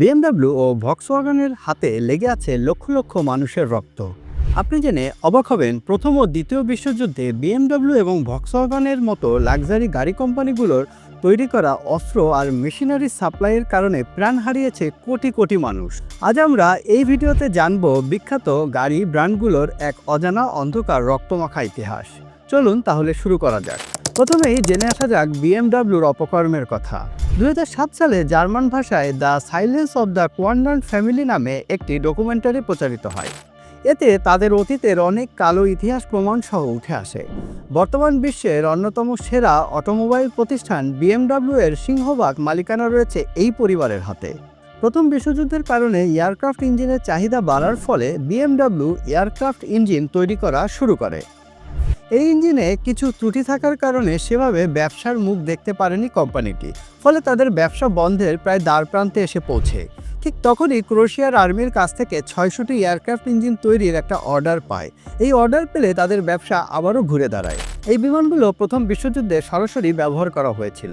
BMW ও ভক্সওয়াগনের হাতে লেগে আছে লক্ষ লক্ষ মানুষের রক্ত। আপনি জেনে অবাক হবেন, প্রথম ও দ্বিতীয় বিশ্বযুদ্ধে বিএমডাব্লিউ এবং ভক্সওয়াগনের মতো লাক্সারি গাড়ি কোম্পানিগুলোর তৈরি করা অস্ত্র আর মেশিনারি সাপ্লাইয়ের কারণে প্রাণ হারিয়েছে কোটি কোটি মানুষ। আজ আমরা এই ভিডিওতে জানব বিখ্যাত গাড়ি ব্র্যান্ডগুলোর এক অজানা অন্ধকার রক্তমাখা ইতিহাস। চলুন তাহলে শুরু করা যাক। প্রথমেই জেনে আসা যাক বিএমডাব্লিউর অপকর্মের কথা। দু হাজার সাত সালে জার্মান ভাষায় the silence of the Quandt family নামে একটি ডকুমেন্টারি প্রচারিত হয়। এতে তাদের অতীতের অনেক কালো ইতিহাস প্রমাণ সহ উঠে আসে। বর্তমান বিশ্বের অন্যতম সেরা অটোমোবাইল প্রতিষ্ঠান বিএমডাব্লিউ এর সিংহভাগ মালিকানা রয়েছে এই পরিবারের হাতে। প্রথম বিশ্বযুদ্ধের কারণে এয়ারক্রাফট ইঞ্জিনের চাহিদা বাড়ার ফলে বিএমডাব্লিউ এয়ারক্রাফট ইঞ্জিন তৈরি করা শুরু করে। এই ইঞ্জিনে কিছু ত্রুটি থাকার কারণে সেভাবে ব্যবসার মুখ দেখতে পারেনি কোম্পানিটি, ফলে তাদের ব্যবসা বন্ধের প্রায় দ্বার প্রান্তে এসে পৌঁছে। ঠিক তখনই ক্রোশিয়ার আর্মির কাছ থেকে ছয়শটি এয়ারক্রাফট ইঞ্জিন তৈরির একটা অর্ডার পায়। এই অর্ডার পেলে তাদের ব্যবসা আবারও ঘুরে দাঁড়ায়। এই বিমানগুলো প্রথম বিশ্বযুদ্ধে সরাসরি ব্যবহার করা হয়েছিল।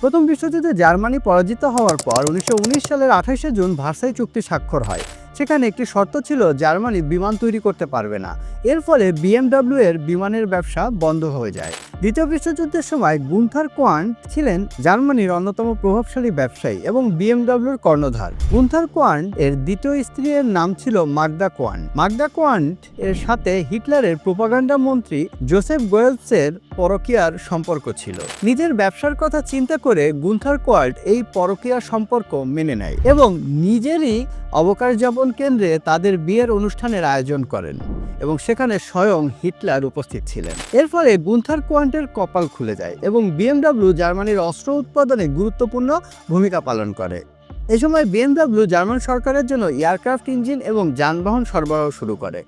প্রথম বিশ্বযুদ্ধে জার্মানি পরাজিত হওয়ার পর উনিশশো উনিশ সালের আঠাশে জুন ভার্সাই চুক্তি স্বাক্ষর হয়। সেখানে একটি শর্ত ছিল, জার্মানি বিমান তৈরি করতে পারবে না। এর ফলে বিএমডাব্লিউ এর বিমানের ব্যবসা বন্ধ হয়ে যায়। দ্বিতীয় বিশ্বযুদ্ধের সময় গুন্থার কোয়ান্ট ছিলেন জার্মানির অন্যতম প্রভাবশালী ব্যবসায়ী এবং বিএমডাব্লিউর কর্ণধার। গুন্থার কোয়ান্ট এর দ্বিতীয় স্ত্রীর নাম ছিল মাগদা কোয়ান্ট মাগদা কোয়ান্ট এর সাথে হিটলারের প্রোপাগান্ডা মন্ত্রী জোসেফ গোয়েলসের পরকীয়ার সম্পর্ক ছিল। নিজের ব্যবসার কথা চিন্তা করে গুন্থার কোয়াল্ট এই পরকীয়া সম্পর্ক মেনে নেয় এবং নিজেরই অবকাশ যাপন কেন্দ্রে তাদের বিয়ের অনুষ্ঠানের আয়োজন করেন এবং সেখানে স্বয়ং হিটলার উপস্থিত ছিলেন। এর ফলে গুন্থার কোয়ান্টের কপাল খুলে যায় এবং বিএমডাব্লিউ জার্মানির অস্ত্র উৎপাদনে গুরুত্বপূর্ণ ভূমিকা পালন করে। এই সময় বিএমডাব্লিউ জার্মান সরকারের জন্য এয়ারক্রাফট ইঞ্জিন এবং যানবাহন সরবরাহ শুরু করে।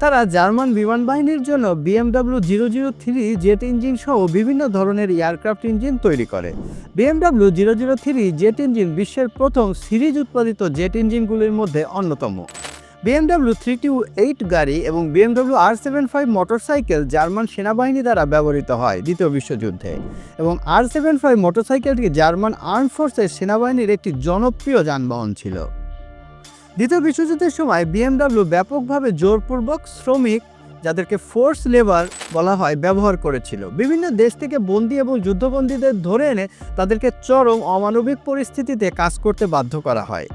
তারা জার্মান বিমান বাহিনীর জন্য BMW zero zero three jet engine সহ বিভিন্ন ধরনের এয়ারক্রাফট ইঞ্জিন তৈরি করে। BMW zero zero three jet engine বিশ্বের প্রথম সিরিজ উৎপাদিত জেট ইঞ্জিনগুলির মধ্যে অন্যতম। বিএমডাব্লিউ থ্রি টু এইট গাড়ি এবং BMW R seven five motorcycle German সেনাবাহিনী দ্বারা ব্যবহৃত হয় দ্বিতীয় বিশ্বযুদ্ধে। এবং আর সেভেন ফাইভ মোটরসাইকেলটি জার্মান আর্ম ফোর্সের সেনাবাহিনীর একটি জনপ্রিয় যানবাহন ছিল। দ্বিতীয় বিশ্বযুদ্ধের সময় বিএমডাব্লিউ ব্যাপকভাবে জোরপূর্বক শ্রমিক যাদেরকে ফোর্স লেবার বলা হয়, ব্যবহার করেছিল। বিভিন্ন দেশ থেকে বন্দী এবং যুদ্ধবন্দীদের ধরে এনে তাদেরকে চরম অমানবিক পরিস্থিতিতে কাজ করতে বাধ্য করা হয়।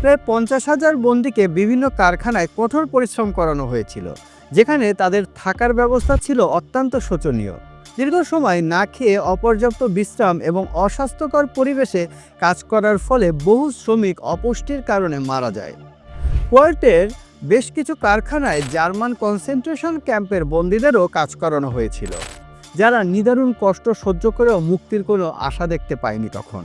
প্রায় পঞ্চাশ হাজার বন্দীকে বিভিন্ন কারখানায় কঠোর পরিশ্রম করানো হয়েছিল, যেখানে তাদের থাকার ব্যবস্থা ছিল অত্যন্ত শোচনীয়। দীর্ঘ সময় না খেয়ে অপর্যাপ্ত বিশ্রাম এবং অস্বাস্থ্যকর পরিবেশে কাজ করার ফলে বহু শ্রমিক অপুষ্টির কারণে মারা যায়। কোয়ার্টের বেশ কিছু কারখানায় জার্মান কনসেন্ট্রেশন ক্যাম্পের বন্দীদেরও কাজ করানো হয়েছিল, যারা নিদারুণ কষ্ট সহ্য করেও মুক্তির কোনো আশা দেখতে পায়নি তখন।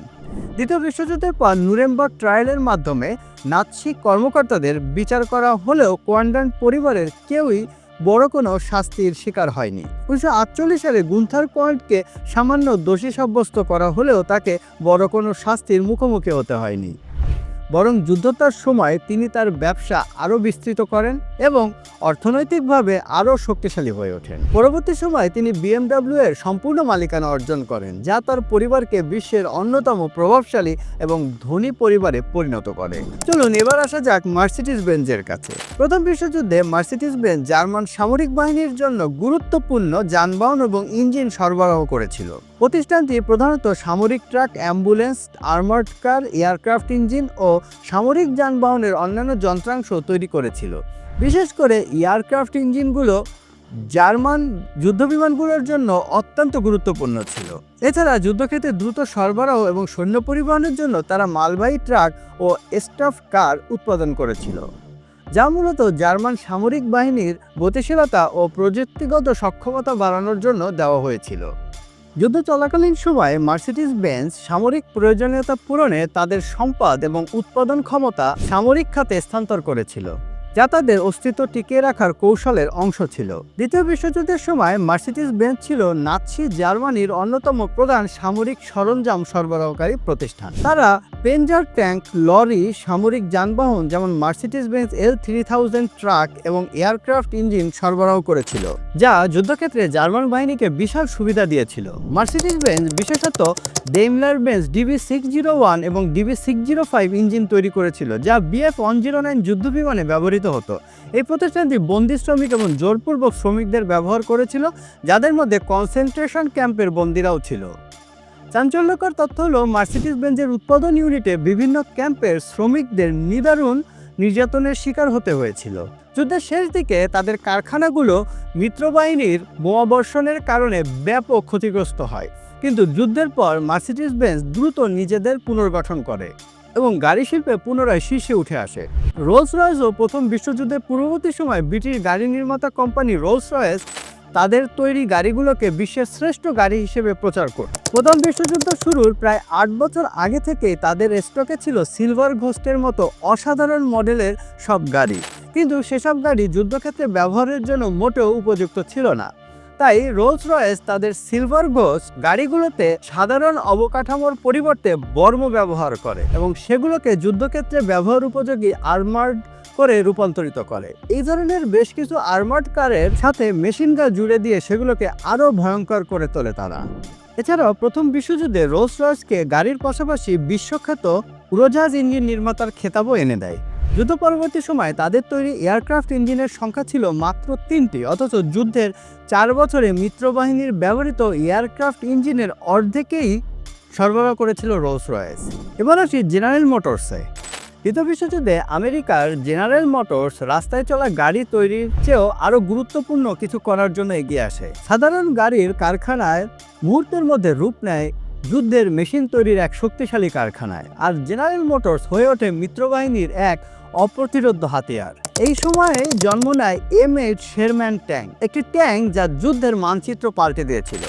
দ্বিতীয় বিশ্বযুদ্ধের পর নুরেমবার্গ ট্রায়ালের মাধ্যমে নাৎসি কর্মকর্তাদের বিচার করা হলেও কোয়ান্ডান পরিবারের কেউই বড় কোনো শাস্তির শিকার হয়নি। উনিশশো আটচল্লিশ সালে গুন্থার কোয়ান্টকে সামান্য দোষী সাব্যস্ত করা হলেও তাকে বড় কোনো শাস্তির মুখোমুখি হতে হয়নি। বরং যুদ্ধতার সময় তিনি তার ব্যবসা আরও বিস্তৃত করেন এবং অর্থনৈতিকভাবে আরও শক্তিশালী হয়ে ওঠেন। পরবর্তী সময়ে তিনি বিএমডাব্লিউ এর সম্পূর্ণ মালিকানা অর্জন করেন, যা তার পরিবারকে বিশ্বের অন্যতম প্রভাবশালী এবং ধনী পরিবারে পরিণত করে। চলুন এবার আসা যাক মার্সিডিস বেঞ্জের কাছে। প্রথম বিশ্বযুদ্ধে মার্সিডিস বেঞ্জ জার্মান সামরিক বাহিনীর জন্য গুরুত্বপূর্ণ যানবাহন এবং ইঞ্জিন সরবরাহ করেছিল। প্রতিষ্ঠানটি প্রধানত সামরিক truck, ambulance armoured car, aircraft engine ও সামরিক যানবাহনের অন্যান্য যন্ত্রাংশ তৈরি করেছিল। বিশেষ করে এয়ারক্রাফট ইঞ্জিনগুলো জার্মান যুদ্ধবিমানগুলোর জন্য অত্যন্ত গুরুত্বপূর্ণ ছিল। এছাড়া যুদ্ধক্ষেত্রে দ্রুত সরবরাহ এবং সৈন্য পরিবহনের জন্য তারা মালবাহী ট্রাক ও স্টাফ কার উৎপাদন করেছিল। যা মূলত জার্মান সামরিক বাহিনীর গতিশীলতা ও প্রযুক্তিগত সক্ষমতা বাড়ানোর জন্য দেওয়া হয়েছিল। যুদ্ধ চলাকালীন সময়ে মার্সিডিস বেঞ্চ সামরিক প্রয়োজনীয়তা পূরণে তাদের সম্পদ এবং উৎপাদন ক্ষমতা সামরিক খাতে স্থানান্তর করেছিল, যা তাদের অস্তিত্ব টিকিয়ে রাখার কৌশলের অংশ ছিল। দ্বিতীয় বিশ্বযুদ্ধের সময় মার্সিডিস বেঞ্চ ছিল নাৎসি জার্মানির অন্যতম প্রধান সামরিক সরঞ্জাম সরবরাহকারী প্রতিষ্ঠান। তারা পেঞ্জার ট্যাঙ্ক লরি সামরিক যানবাহন যেমন Mercedes Benz L three thousand truck এবং এয়ারক্রাফট ইঞ্জিন সরবরাহ করেছিল, যা যুদ্ধক্ষেত্রে জার্মান বাহিনীকে বিশাল সুবিধা দিয়েছিল। মার্সিডিস বেঞ্চ বিশেষত Daimler Benz DB six zero one এবং DB six zero five engine তৈরি করেছিল, যা বিএফ ওয়ান জিরো নাইন যুদ্ধ বিমানে ব্যবহৃত হতো। এই প্রতিষ্ঠানটি বন্দি শ্রমিক এবং জোরপূর্বক শ্রমিকদের ব্যবহার করেছিল, যাদের মধ্যে কনসেন্ট্রেশন ক্যাম্পের বন্দিরাও ছিল। চাঞ্চল্যকর তথ্য হলো মার্সিডিস বেঞ্জের উৎপাদন ইউনিটে বিভিন্ন ক্যাম্পের শ্রমিকদের নিদারুণ নির্যাতনের শিকার হতে হয়েছিল। যুদ্ধের শেষ দিকে তাদের কারখানাগুলো মিত্রবাহিনীর বোমাবর্ষণের কারণে ব্যাপক ক্ষতিগ্রস্ত হয়। কিন্তু যুদ্ধের পর মার্সিডিস বেঞ্জ দ্রুত নিজেদের পুনর্গঠন করে এবং গাড়ি শিল্পে পুনরায় শীর্ষে উঠে আসে। রোলস রয়েসও প্রথম বিশ্বযুদ্ধের পূর্ববর্তী সময় ব্রিটিশ গাড়ি নির্মাতা কোম্পানি রোলস রয়েস তাদের তৈরি গাড়িগুলোকে বিশ্বের শ্রেষ্ঠ গাড়ি হিসেবে প্রচার করে। প্রথম বিশ্বযুদ্ধ শুরুর প্রায় আট বছর আগে থেকে তাদের স্টকে ছিল সিলভার ঘোস্টের মতো অসাধারণ মডেলের সব গাড়ি। কিন্তু সেসব গাড়ি যুদ্ধক্ষেত্রে ব্যবহারের জন্য মোটেও উপযুক্ত ছিল না। তাই রোলস রয়েস তাদের সিলভার ঘোষ গাড়িগুলোতে সাধারণ অবকাঠামোর পরিবর্তে বর্ম ব্যবহার করে এবং সেগুলোকে যুদ্ধক্ষেত্রে ব্যবহার উপযোগী আর্মার্ড করে রূপান্তরিত করে। এই ধরনের বেশ কিছু আর্মার্ড কারের সাথে মেশিন গান জুড়ে দিয়ে সেগুলোকে আরও ভয়ঙ্কর করে তোলে তারা। এছাড়াও প্রথম বিশ্বযুদ্ধে রোলস রয়েসকে গাড়ির পাশাপাশি বিশ্বখ্যাত উড়োজাহাজ ইঞ্জিন নির্মাতার খেতাবও এনে দেয়। যুদ্ধ পরবর্তী সময় তাদের তৈরি এয়ারক্রাফট ইঞ্জিনের সংখ্যা ছিল মাত্র তিনটি, অথচ যুদ্ধের চার বছরে মিত্রবাহিনীর ব্যবহৃত এয়ারক্রাফট ইঞ্জিনের অর্ধেকেই সরবরাহ করেছিল রোলস রয়েস এবার আসি জেনারেল মোটরসে দ্বিতীয় বিশ্বযুদ্ধে আমেরিকার জেনারেল মোটরস রাস্তায় চলা গাড়ি তৈরির চেয়েও আরও গুরুত্বপূর্ণ কিছু করার জন্য এগিয়ে আসে। সাধারণ গাড়ির কারখানায় মুহূর্তের মধ্যে রূপ নেয় যুদ্ধের মেশিন তৈরির এক শক্তিশালী কারখানায়। আর জেনারেল মোটরস হয়ে ওঠে মিত্রবাহিনীর এক অপ্রতিরোধ হাতিয়ার। এই সময়ে জন্ম নেয় এম এইট শেরম্যান ট্যাঙ্ক, একটি ট্যাঙ্ক যা যুদ্ধের মানচিত্র পাল্টে দিয়েছিল।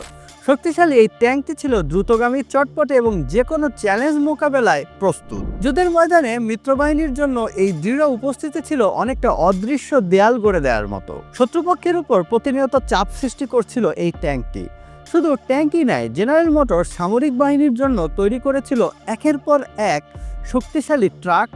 শক্তিশালী এই ট্যাঙ্কটি ছিল দ্রুতগামী, চটপটে এবং যে কোনো চ্যালেঞ্জ মোকাবেলায় প্রস্তুত। যুদ্ধের ময়দানে মিত্রবাহিনীর জন্য এই দৃঢ় উপস্থিতি ছিল অনেকটা অদৃশ্য দেয়াল গড়ে দেওয়ার মতো। শত্রুপক্ষের উপর প্রতিনিয়ত চাপ সৃষ্টি করছিল এই ট্যাঙ্কটি। শুধু ট্যাঙ্কই নয়, জেনারেল মোটর সামরিক বাহিনীর জন্য তৈরি করেছিল একের পর এক শক্তিশালী ট্রাক।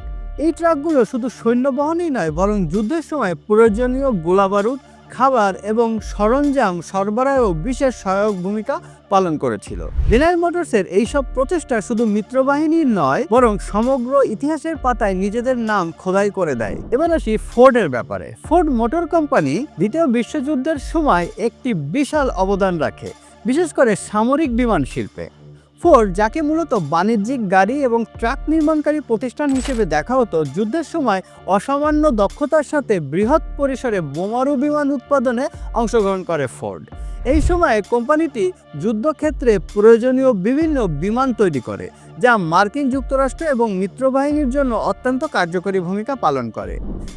এই ট্রাকগুলো শুধু সৈন্য বহনই নয়, বরং যুদ্ধের সময় প্রয়োজনীয় গোলাবারুদ খাবার এবং সরঞ্জাম সরবরাহেও বিশেষ সহায়ক ভূমিকা পালন করেছিল। জেনারেল মোটরসের এইসব প্রচেষ্টা শুধু মিত্রবাহিনীর নয়, বরং সমগ্র ইতিহাসের পাতায় নিজেদের নাম খোদাই করে দেয়। এবার আসি ফোর্ডের ব্যাপারে। ফোর্ড মোটর কোম্পানি দ্বিতীয় বিশ্বযুদ্ধের সময় একটি বিশাল অবদান রাখে, বিশেষ করে সামরিক বিমান শিল্পে। ফোর্ড, যাকে মূলত বাণিজ্যিক গাড়ি এবং ট্রাক নির্মাণকারী প্রতিষ্ঠান হিসেবে দেখা হতো, যুদ্ধের সময় অসামান্য দক্ষতার সাথে বৃহৎ পরিসরে বোমারু বিমান উৎপাদনে অংশগ্রহণ করে ফোর্ড। এই সময়ে কোম্পানিটি যুদ্ধক্ষেত্রে প্রয়োজনীয় বিভিন্ন বিমান তৈরি করে, যা মার্কিন যুক্তরাষ্ট্র এবং মিত্রবাহিনীর জন্য অত্যন্ত কার্যকরী ভূমিকা পালন করে।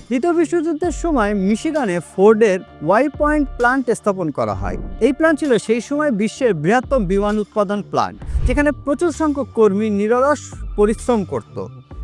দ্বিতীয় বিশ্বযুদ্ধের সময় মিশিগানে ফোর্ডের ওয়াই পয়েন্ট প্লান্ট স্থাপন করা হয়। এই প্লান্ট ছিল সেই সময় বিশ্বের বৃহত্তম বিমান উৎপাদন প্লান্ট, যেখানে প্রচুর সংখ্যক কর্মী নিরলস পরিশ্রম করত।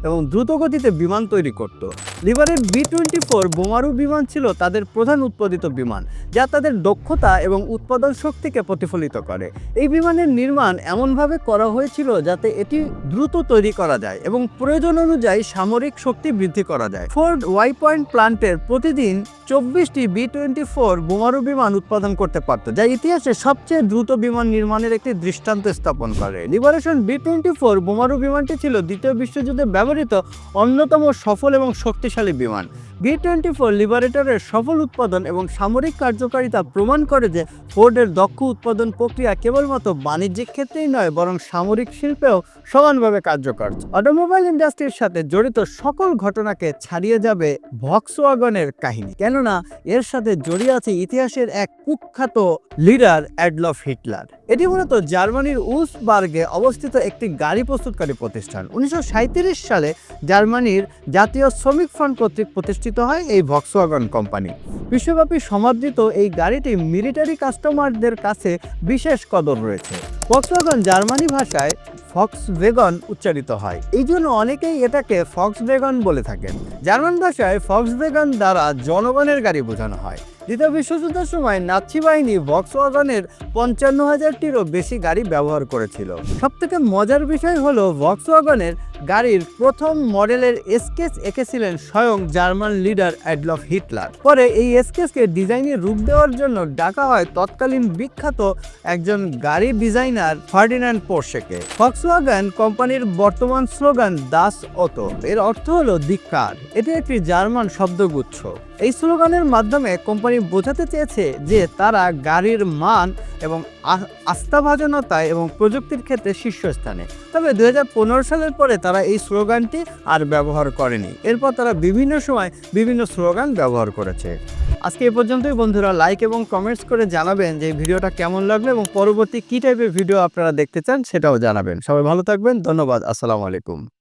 এবং দ্রুতগতিতে বিমান তৈরি করত। লিভারের বি টোয়েন্টি ফোর বোমারু বিমান ছিল তাদের প্রধান উৎপাদিত বিমান, যা তাদের দক্ষতা এবং উৎপাদন শক্তিকে প্রতিফলিত করে। এই বিমানের নির্মাণ এমনভাবে করা হয়েছিল যাতে এটি দ্রুত তৈরি করা যায় এবং প্রয়োজন অনুযায়ী সামরিক শক্তি বৃদ্ধি করা যায়। ফোর্ড ওয়াই পয়েন্ট প্লান্টের প্রতিদিন চব্বিশটি বি টোয়েন্টি ফোর বোমারু বিমান উৎপাদন করতে পারত, যা ইতিহাসে সবচেয়ে দ্রুত বিমান নির্মাণের একটি দৃষ্টান্ত স্থাপন করে। লিবারেশন বি টোয়েন্টি ফোর বোমারু বিমানটি ছিল দ্বিতীয় বিশ্বযুদ্ধে ব্যবহৃত অন্যতম সফল এবং শক্তিশালী বিমান। বি টোয়েন্টি ফোর লিবারেটরের সফল উৎপাদন এবং সামরিক কার্যকারিতা প্রমাণ করে যে ফোর্ডের দক্ষ উৎপাদন প্রক্রিয়া কেবলমাত্র বাণিজ্যিক ক্ষেত্রেই নয়, বরং সামরিক শিল্পেও সমানভাবে কার্যকর। অটোমোবাইল ইন্ডাস্ট্রির সাথে জড়িত সকল ঘটনাকে ছাড়িয়ে যাবে ভক্সওয়াগনের কাহিনী। কেননা, এর সাথে জড়িয়ে আছে ইতিহাসের এক কুখ্যাত লিডার অ্যাডলফ হিটলার এটি মূলত জার্মানির উসবার্গে অবস্থিত একটি গাড়ি প্রস্তুতকারী প্রতিষ্ঠান। উনিশশো সাঁইত্রিশ সালে জার্মানির জাতীয় শ্রমিক ফ্রন্ট কর্তৃক প্রতিষ্ঠিত প্রতিষ্ঠিত হয় এই ভক্সওয়াগন কোম্পানি বিশ্বব্যাপী সমাদৃত এই গাড়িটি মিলিটারি কাস্টমারদের কাছে বিশেষ কদর রয়েছে। ভক্সওয়াগন জার্মানি ভাষায় ফক্স ভেগন উচ্চারিত হয়। এই জন্য অনেকেই এটাকে ফক্স ভেগন বলে থাকেন। জার্মান ভাষায় ফক্স ভেগন দ্বারা জনগণের গাড়ি বোঝানো হয়। দ্বিতীয় বিশ্বযুদ্ধের সময় নাৎসি বাহিনী ভক্সওয়াগনের পঞ্চান্ন হাজারটিরও বেশি গাড়ি ব্যবহার করেছিল। সবথেকে মজার বিষয় হলো ভক্সওয়াগনের গাড়ির প্রথম মডেলের স্কেচ এঁকেছিলেন স্বয়ং জার্মান লিডার অ্যাডলফ হিটলার। পরে এই স্কেচকে ডিজাইনে রূপ দেওয়ার জন্য ডাকা হয় তৎকালীন বিখ্যাত একজন গাড়ি ডিজাইনার ফার্ডিনান্ড পোর্শেকে। ফক্সওয়াগন কোম্পানির বর্তমান স্লোগান, দাস অতো এর অর্থ হলো ধিক্কার এটি একটি জার্মান শব্দগুচ্ছ। এই স্লোগানের মাধ্যমে কোম্পানি বোঝাতে চেয়েছে যে তারা গাড়ির মান এবং আস্থাভাজনতায় এবং প্রযুক্তির ক্ষেত্রে শীর্ষস্থানে। তবে দু হাজার পনেরো সালের পরে তারা এই স্লোগানটি আর ব্যবহার করেনি। এরপর তারা বিভিন্ন সময় বিভিন্ন স্লোগান ব্যবহার করেছে। আজকে এ পর্যন্তই বন্ধুরা লাইক এবং কমেন্টস করে জানাবেন যে ভিডিওটা কেমন লাগল এবং পরবর্তী কী টাইপের ভিডিও আপনারা দেখতে চান সেটাও জানাবেন। সবাই ভালো থাকবেন, ধন্যবাদ, আসসালামু আলাইকুম।